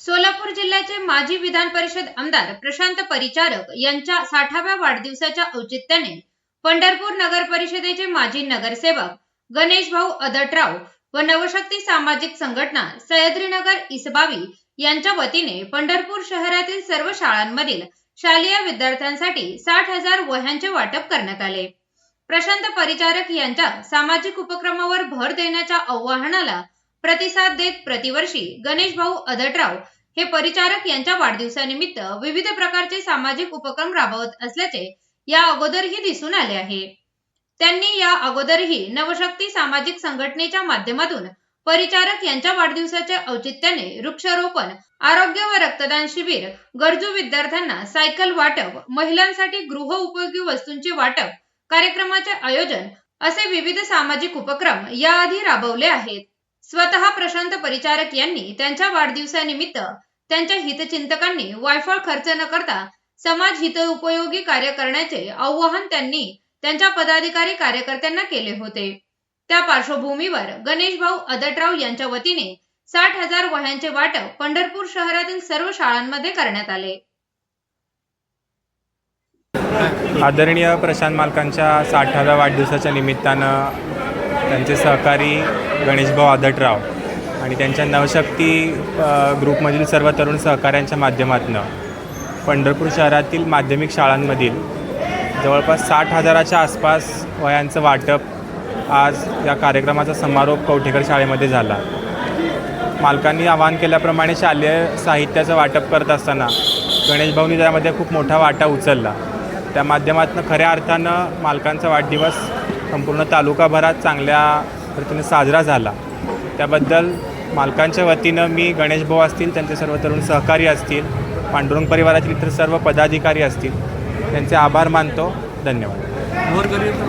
सोलापूर जिल्ह्याचे माजी विधान परिषद आमदार प्रशांत परिचारक यांच्या साठाव्या वाढदिवसाच्या औचित्याने पंढरपूर नगर परिषदेचे माजी नगरसेवक गणेश भाऊ अदटराव व नवशक्ती सामाजिक संघटना सह्याद्रीनगर इसबावी यांच्या वतीने पंढरपूर शहरातील सर्व शाळांमधील शालेय विद्यार्थ्यांसाठी साठ हजार वह्यांचे वाटप करण्यात आले. प्रशांत परिचारक यांच्या सामाजिक उपक्रमावर भर देण्याच्या आवाहनाला प्रतिसाद देत प्रतिवर्षी गणेश भाऊ अदटराव हे परिचारक यांच्या वाढदिवसानिमित्त विविध प्रकारचे सामाजिक उपक्रम राबवत असल्याचे या अगोदरही दिसून आले आहे. त्यांनी या अगोदरही नवशक्ती सामाजिक संघटनेच्या माध्यमातून परिचारक यांच्या वाढदिवसाच्या औचित्याने वृक्षारोपण आरोग्य व रक्तदान शिबिर गरजू विद्यार्थ्यांना सायकल वाटप महिलांसाठी गृह उपयोगी वस्तूंचे वाटप कार्यक्रमाचे आयोजन असे विविध सामाजिक उपक्रम याआधी राबवले आहेत. स्वतः प्रशांत परिचारक यांनी त्यांच्या वाढदिवसानिमित्त त्यांच्या हितचिंतकांनी वायफळ खर्च न करता समाज हितउपयोगी कार्य करण्याचे आवाहन त्यांनी त्यांच्या पदाधिकारी कार्यकर्त्यांना केले होते. त्या पार्श्वभूमीवर गणेश भाऊ अदटराव यांच्या वतीने साठ हजार वह्यांचे वाटप पंढरपूर शहरातील सर्व शाळांमध्ये करण्यात आले. आदरणीय प्रशांत मालकांच्या साठाव्या वाढदिवसाच्या निमित्तानं त्यांचे सहकारी गणेशभाऊ आदटराव आणि त्यांच्या नवशक्ती ग्रुपमधील सर्व तरुण सहकाऱ्यांच्या माध्यमातून पंढरपूर शहरातील माध्यमिक शाळांमधील जवळपास साठ हजाराच्या आसपास वयांचं वाटप आज या कार्यक्रमाचा समारोप कवठेकर शाळेमध्ये झाला. मालकांनी आवाहन केल्याप्रमाणे शालेय साहित्याचं वाटप करत असताना गणेशभाऊनी त्यामध्ये खूप मोठा वाटा उचलला. त्या माध्यमातून खऱ्या अर्थानं मालकांचा वाढदिवस संपूर्ण तालुकाभरात चांगल्या रीतीने साजरा झाला. त्याबद्दल मालकांच्या वतीनं मी गणेशभाऊ असतील त्यांचे सर्व तरुण सहकारी असतील पांडुरंग परिवारातील इतर सर्व पदाधिकारी असतील त्यांचे आभार मानतो. धन्यवाद.